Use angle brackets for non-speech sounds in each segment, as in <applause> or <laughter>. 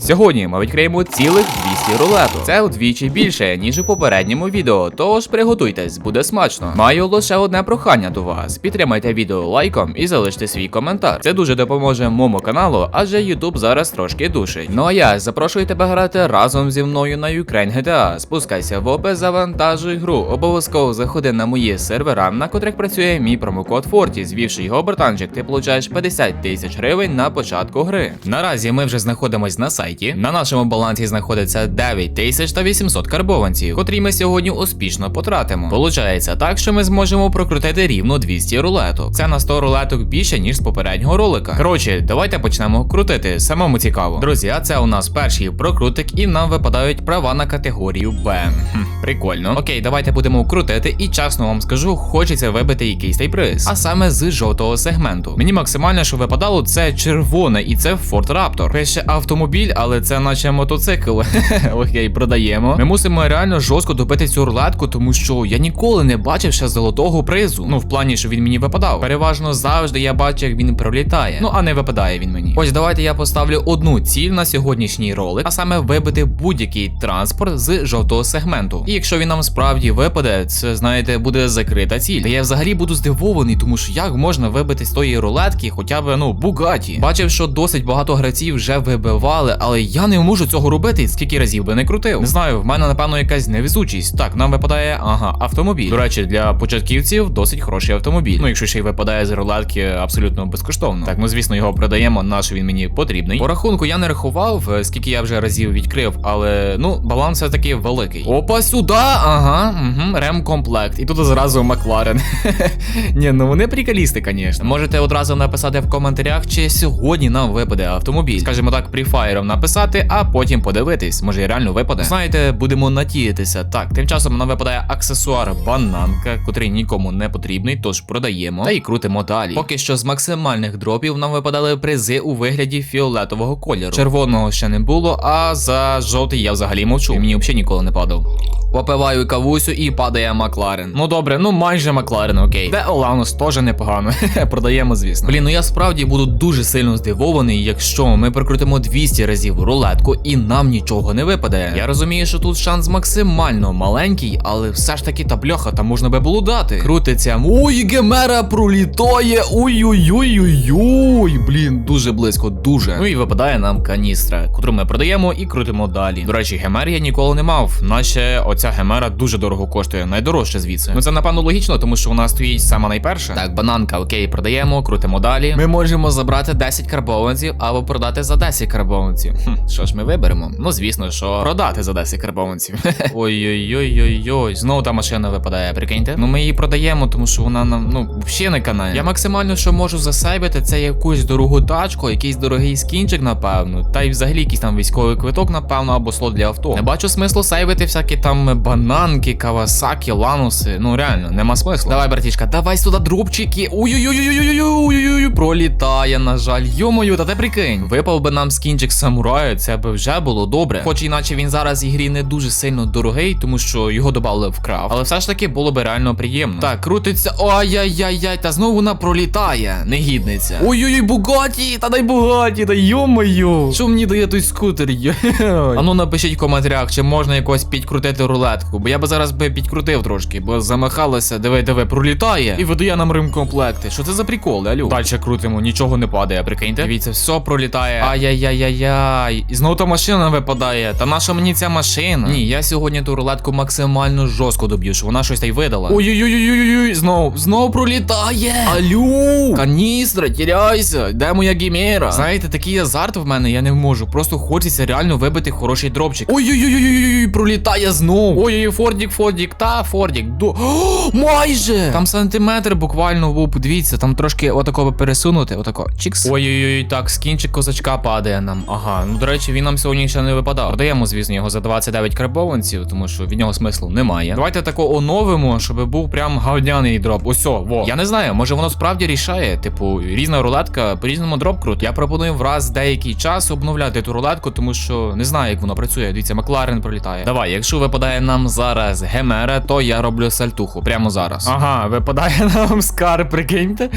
Сьогодні ми відкриємо цілих 200 рулеток. Це удвічі більше, ніж у попередньому відео, тож приготуйтесь, буде смачно. Маю лише одне прохання до вас. Підтримайте відео лайком і залиште свій коментар. Це дуже допоможе моєму каналу, адже YouTube зараз трошки душить. Ну а я запрошую тебе грати разом зі мною на Ukraine GTA. Спускайся в опис, завантажуй гру. Обов'язково заходи на мої сервера, на котрих працює мій промокод Форті. Звівши його братанчик, ти получаєш 50 тисяч гривень на початку гри. Наразі ми вже знаходимось на сайті. На нашому балансі знаходиться 9800 карбованців, котрі ми сьогодні успішно потратимо. Получається так, що ми зможемо прокрутити рівно 200 рулеток. Це на 100 рулеток більше, ніж з попереднього ролика. Коротше, давайте почнемо крутити. Самому цікаво. Друзі, а це у нас перший прокрутик, і нам випадають права на категорію Б. Прикольно. Окей, давайте будемо крутити, і чесно вам скажу, хочеться вибити якийсь той приз. А саме з жовтого сегменту. Мені максимально, що випадало, це червоне, і це Ford Raptor. Пише автомобіль, але це наче мотоцикл. <laughs> Окей, продаємо. Ми мусимо реально жорстко добити цю рулетку, тому що я ніколи не бачив ще золотого призу. Ну, в плані, що він мені випадав. Переважно завжди я бачу, як він пролітає. Ну а не випадає він мені. Ось давайте я поставлю одну ціль на сьогоднішній ролик, а саме вибити будь-який транспорт з жовтого сегменту. І якщо він нам справді випаде, це знаєте, буде закрита ціль. Та я взагалі буду здивований, тому що як можна вибити з тої рулетки, хоча б ну бугаті. Бачив, що досить багато гравців вже вибивали, але я не можу цього робити, скільки разів би не крутив. Не знаю, в мене напевно якась невезучість. Так, нам випадає ага, автомобіль. До речі, для початківців досить хороший автомобіль. Ну, якщо ще й випадає з рулетки абсолютно безкоштовно. Так, ну звісно, його продаємо, наш він мені потрібний. По рахунку я не рахував, е, скільки я вже разів відкрив, але ну баланс все таки великий. Опа, сюди, ага, угу, ремкомплект. І тут зразу Макларен. <laughs> Ні, ну вони приколісти, звісно. Можете одразу написати в коментарях, чи сьогодні нам випаде автомобіль. Скажімо так, пріфаєром написати, а потім подивитись. Може і реально випаде. Знаєте, будемо надіятися. Так, тим часом нам випадає аксесуар бананка, котрий нікому не потрібний, тож продаємо та й крутимо далі. Поки що з максимальних дропів нам випадали призи у вигляді фіолетового кольору. Червоного ще не було, а за жовтий я взагалі мовчу. Мені взагалі ніколи не падав. Попиваю кавусю і падає Макларен. Ну добре, ну майже Макларен, окей. Де Оланус теж непогано. <laughs> Продаємо, звісно. Блін, ну я справді буду дуже сильно здивований, якщо ми прокрутимо 200 разів рулетку і нам нічого не випаде. Я розумію, що тут шанс максимально маленький, але все ж таки та бляха, там можна би було дати. Крутиться. Ой, гемера пролітає. Ой-ой-ой-ой-ой. Блін, дуже близько, дуже. Ну і випадає нам каністра, котру ми продаємо і крутимо далі. До речі, гемер я ніколи не мав. Наче оця гемера дуже дорого коштує, найдорожче звідси. Ну це напевно логічно, тому що вона стоїть сама найперша. Так, бананка, окей, продаємо, крутимо далі. Ми можемо забрати 10 карбованців або продати за 10 карбованців. Хм, що ж ми виберемо? Ну звісно, що продати за 10 карбованців. <laughs> Ой-ой-ой-ой-ой, знову та машина випадає, прикиньте. Ну ми її продаємо, тому що вона нам ну взагалі не канає. Я максимально що можу засейбити, це якусь дорогу тачку, якийсь дорогий скінчик, напевно. Та й взагалі якийсь там військовий квиток, напевно, або слот для авто. Не бачу смислу сейвити всякі там бананки, кавасаки, лануси. Ну реально, нема смислу. Давай, братішка, давай сюди дропчики. Ой-ой-ой-ой-ой-ой-ой-ой-ой, пролітає, на жаль. Йо-мою, та ти прикинь. Випав би нам скінчик самураю, це би вже було добре. Хоч іначе він зараз в ігрі не дуже сильно дорогий, тому що його додали в крафт. Але все ж таки було би реально приємно. Так, крутиться. Ой-яй-яй-яй, та знову вона пролітає. Негідниця. Ой-ой-ой, Бугаті, та дай Бугаті, та йо-мою. Що мені дає той скутер? Йой. А ну напишіть в коментарях, чи можна якось підкрутити рулетку, бо я би зараз би підкрутив трошки, бо замахалося, диви, диви, пролітає і видає нам римкомплекти. Що це за приколи, алю? Далі крутимо, нічого не падає, прикиньте. Дивіться, все пролітає. Ай-яй-яй-яй-яй. І знову та машина випадає. Та наша мені ця машина? Ні, я сьогодні ту рулетку максимально жорстко доб'ю, що вона щось та й видала. Ой-ой-ой-ой-ой, знову, знову пролітає. Алю! Каністра, тіряйся, де моя гімера? Знаєте, такий азарт в мене, я не можу. Просто хочеться реально вибити хороший дропчик. Ой-ой-ой-ой-ой, пролітає знову. Ой-ой, Фордік, Фордік, та Фордік. До... О, майже! Там сантиметр буквально був, подивіться, там трошки отако пересунути, отако. Чікс. Ой-ой-ой, так, скінчик козачка падає нам. Ага, ну до речі, він нам сьогодні ще не випадав. Продаємо, звісно, його за 29 карбованців, тому що від нього смислу немає. Давайте тако оновимо, щоб був прям гавняний дроп. Ось, о, во. Я не знаю, може воно справді рішає. Типу, різна рулетка, по-різному дроп крут. Я пропоную враз деякий час обновляти ту рулетку, тому що не знаю, як воно працює. Дивіться, Макларен пролітає. Давай, якщо випадає нам зараз гемера, то я роблю сальтуху прямо зараз. Ага, випадає <laughs> нам скар, прикиньте.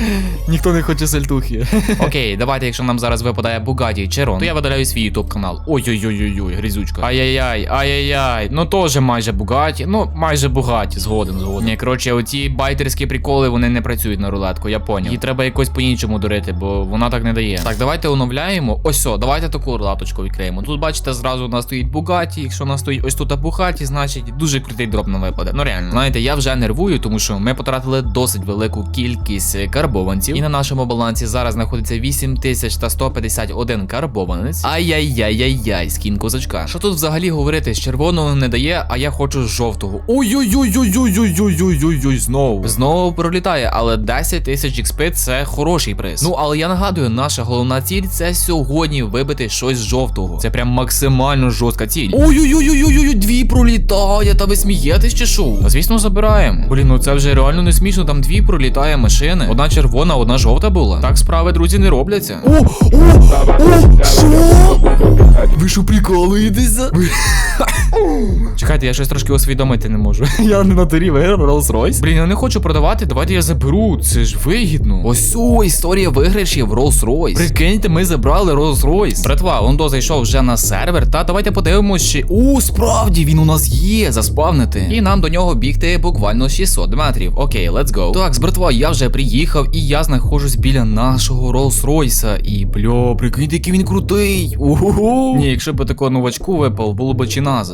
Ніхто не хоче сальтухи. Окей, давайте, якщо нам зараз випадає Бугаті Черон, то я видаляю свій ютуб канал. Ой-ой-ой-ой, грізючка. Ай-яй-яй, ай-яй-яй. Ну теж майже бугаті. Ну, майже бугаті, згоден, згоден. Ні, коротше, оці байтерські приколи вони не працюють на рулетку, я поняв. Її треба якось по-іншому дурити, бо вона так не дає. Так, давайте оновляємо. Ось все, давайте таку рулеточку відкриємо. Тут бачите, зразу у нас стоїть бугаті. Якщо у нас стоїть ось тут бугаті, значить дуже крутий дроп нам випаде. Ну реально, знаєте, я вже нервую, тому що ми потратили досить велику кількість е, карбованців. І на нашому балансі зараз знаходиться 8151 карбованець. Ай-яй-яй-яй-яй, скін козачка. Що тут взагалі говорити? З червоного не дає, а я хочу з жовтого. Ой-ой-ой-ой-ой-ой-ой-ой-ой-ой. Знову. Знову пролітає, але 10 тисяч XP це хороший приз. Ну, але я нагадую, наша головна ціль це сьогодні вибити щось з жовтого. Це прям максимально жорстка ціль. Ой-ой-ой-ой-ой, дві пролітає, та ви смієтесь чи що? Та звісно, забираємо. Блін, ну це вже реально не смішно, там дві пролітає машини. Одна червона, одна жовта була. Так справи, друзі, не робляться. О, о, о, що? Ви що прикалуєтеся? <laughs> Чекайте, я щось трошки усвідомити не можу. <laughs> Я не натурів Rolls-Royce. Блін, я не хочу продавати, давайте я заберу. Це ж вигідно. Ось о, історія виграшів Rolls-Royce. Прикиньте, ми забрали Rolls-Royce. Братва, Ондо зайшов вже на сервер. Та давайте подивимось, чи. У, справді він у нас є. Заспавнити. І нам до нього бігти буквально 600 метрів. Окей, let's go. Так, братва, я вже приїхав і я знаходжусь біля нашого Rolls-Royce. І бля, прикиньте, який він крутий. Ого. Ні, якщо б такого новачку випав, було б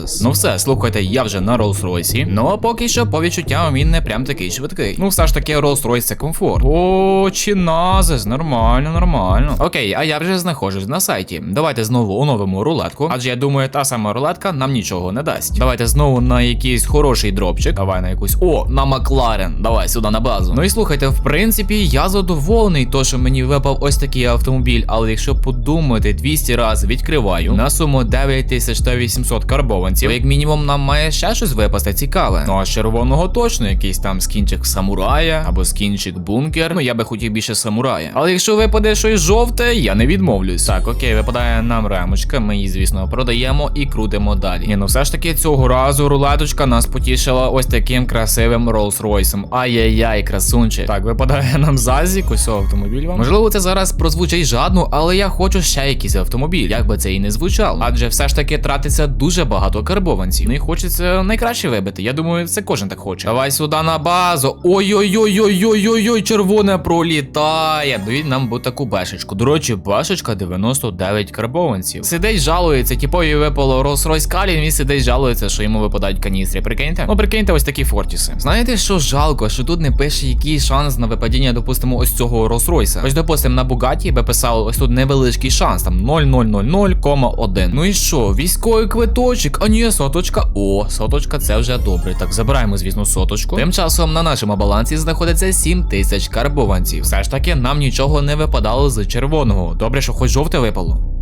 чиназис. Ну все, слухайте, я вже на Rolls-Royce. Ну а поки що по відчуттям він не прям такий швидкий. Ну все ж таки Rolls-Royce це комфорт. О, чиназис, нормально, нормально. Окей, а я вже знаходжусь на сайті. Давайте знову оновимо рулетку. Адже я думаю, та сама рулетка нам нічого не дасть. Давайте знову на якийсь хороший дропчик. Давай на якусь. О, на Макларен. Давай сюди на базу. Ну і слухайте, в принципі, я задоволений, то що мені випав ось такий автомобіль. Але якщо подумати 200 разів відкриваю на суму 9800 карбованців, як мінімум нам має ще щось випасти цікаве. Ну а з червоного точно якийсь там скінчик самурая або скінчик бункер. Ну я би хотів більше самурая. Але якщо випаде щось жовте, я не відмовлюсь. Так, окей, випадає нам ремочка. Ми її, звісно, продаємо і крутимо далі. Ні, ну все ж таки цього разу рулеточка нас потішила ось таким красивим Rolls-Royce. Ай-яй-яй, красунчик. Так, випадає нам зазік, ось автомобіль вам. Можливо, це зараз прозвучить жадно, але я хочу ще якийсь автомобіль, як би це і не звучало. Адже все ж таки тратиться дуже багато карбованців. Ну і хочеться найкраще вибити. Я думаю, це кожен так хоче. Давай сюди на базу. Ой-ой-ой-ой-ой-ой-ой, червоне пролітає. Дають нам бо таку бешечку. До речі, бешечка 99 карбованців. Сидить, жалується, типові випало Rolls-Royce Калін, він сидить, жалується, що йому випадають каністри. Прикиньте? Ну, прикиньте, ось такі фортіси. Знаєте, що жалко, що тут не пише який шанс на випадіння, допустимо, ось цього Rolls-Royce. Ось, допустимо, на Бугаті би писало ось тут невеличкий шанс, там 0,000,1. Ну і що? Військовий квиточок, а ні, соточка. О, соточка, це вже добре. Так, забираємо, звісно, соточку. Тим часом на нашому балансі знаходиться 7 тисяч карбованців. Все ж таки, нам нічого не випадало з червоного. Добре, що хоч жовте випало.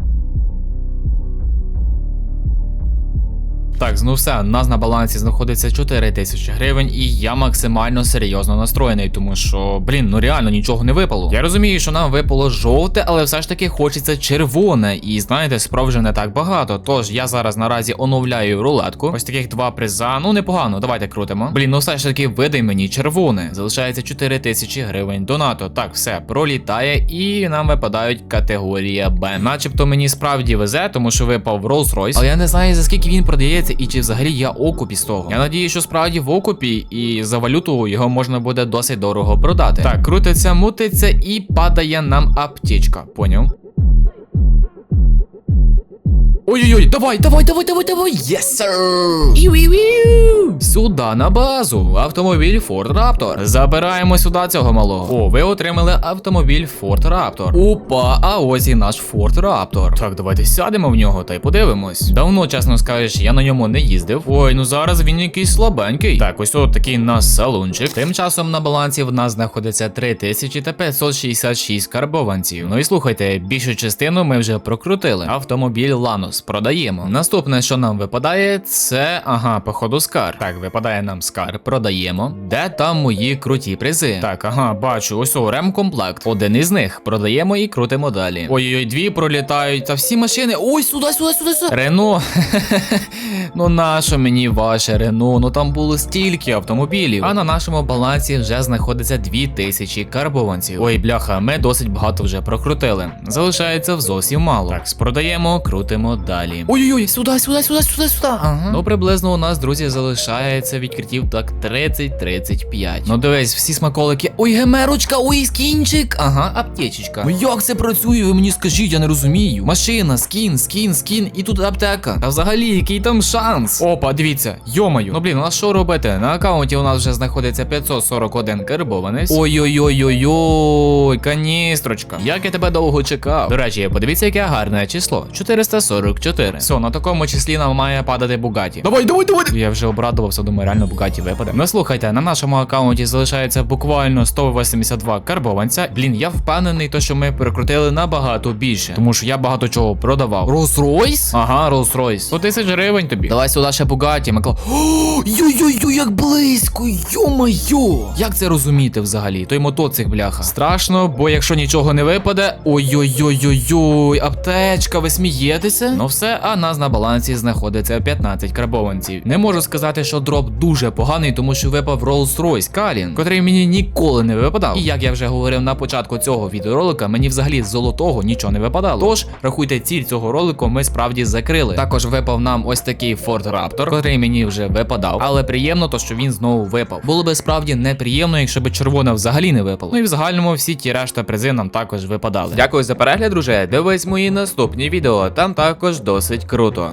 Так, ну все, у нас на балансі знаходиться 4 тисячі гривень, і я максимально серйозно настроєний, тому що, блін, ну реально нічого не випало. Я розумію, що нам випало жовте, але все ж таки хочеться червоне. І знаєте, справ вже не так багато. Тож я зараз наразі оновляю рулетку. Ось таких два приза. Ну непогано, давайте крутимо. Блін, ну все ж таки видай мені червоне. Залишається 4 тисячі гривень донату. Так, все пролітає, і нам випадають категорія Б. Начебто мені справді везе, тому що випав Rolls-Royce. Але я не знаю за скільки він продається і чи взагалі я окупі з того. Я надію, що справді в окупі, і за валюту його можна буде досить дорого продати. Так, крутиться, мутиться і падає нам аптечка. Поняв? Ой-ой-ой, давай, давай, давай, давай, давай, yes, sir! Іу-іу-іу! Сюди на базу. Автомобіль Ford Raptor. Забираємо сюди цього малого. О, ви отримали автомобіль Ford Raptor. Опа, а ось і наш Ford Raptor. Так, давайте сядемо в нього та й подивимось. Давно, чесно скажеш, я на ньому не їздив. Ой, ну зараз він якийсь слабенький. Так, ось от такий нас салончик. Тим часом на балансі в нас знаходиться 3566 карбованців. Ну і слухайте, більшу частину ми вже прокрутили. Автомобіль Lanos продаємо. Наступне, що нам випадає, це ага, походу скар. Так, випадає нам скар, продаємо. Де там мої круті призи? Так, ага, бачу, ось орем ремкомплект. Один із них продаємо і крутимо далі. Ой-ой, дві пролітають. Та всі машини. Ой, сюди, сюди, сюди, сюди. Рено. <laughs> Ну нащо мені ваше Рено? Ну там було стільки автомобілів. А на нашому балансі вже знаходиться 2000 карбованців. Ой, бляха, ми досить багато вже прокрутили. Залишається зовсім мало. Так, спродаємо, крутимо далі. Ой-ой-ой, сюди, сюди, сюди, сюди, сюди. Ага. Ну приблизно у нас, друзі, залишається відкриттів так 30-35. Ну дивись, всі смаколики. Ой, гемерочка, ой, скінчик. Ага, аптечечка. Ну як це працює? Ви мені скажіть, я не розумію. Машина, скін, скін, скін, і тут аптека. Та взагалі, який там шанс? Опа, дивіться, йомаю. Ну блін, у нас що робити? На аккаунті у нас вже знаходиться 541 карбованець. Ой-ой-ой-ой-ой, каністрочка. Як я тебе довго чекав. До речі, подивіться, яке гарне число. 444. Все, на такому числі нам має падати Бугаті. Давай, давай, давай. Я вже обрадувався, думаю, реально Бугаті випаде. Ну слухайте, на нашому аккаунті залишається буквально 182 карбованця. Блін, я впевнений, то що ми перекрутили набагато більше. Тому що я багато чого продавав. Rolls-Royce? Ага, Rolls-Royce. 100 тисяч гривень тобі. Давай сюди ще Бугаті, Макла. Йой-йой-йой, як близько, йо-майо! Як це розуміти взагалі? Той мотоцикл, бляха. Страшно, бо якщо нічого не випаде. Ой-ой-ой-ой-ой, аптечка, ви смієтеся? Ну все, а нас на балансі знаходиться 15 карбованців. Не можу сказати, що дроп дуже поганий, тому що випав Rolls-Royce Калін, котрий мені ніколи не випадав. І як я вже говорив на початку цього відеоролика, мені взагалі з золотого нічого не випадало. Тож рахуйте, ціль цього ролику ми справді закрили. Також випав нам ось такий Ford Raptor, котрий мені вже випадав. Але приємно, то що він знову випав. Було би справді неприємно, якщо б червона взагалі не випала. Ну і в загальному всі ті решта призи нам також випадали. Дякую за перегляд, друже. Дивись мої наступні відео. Там також досить круто.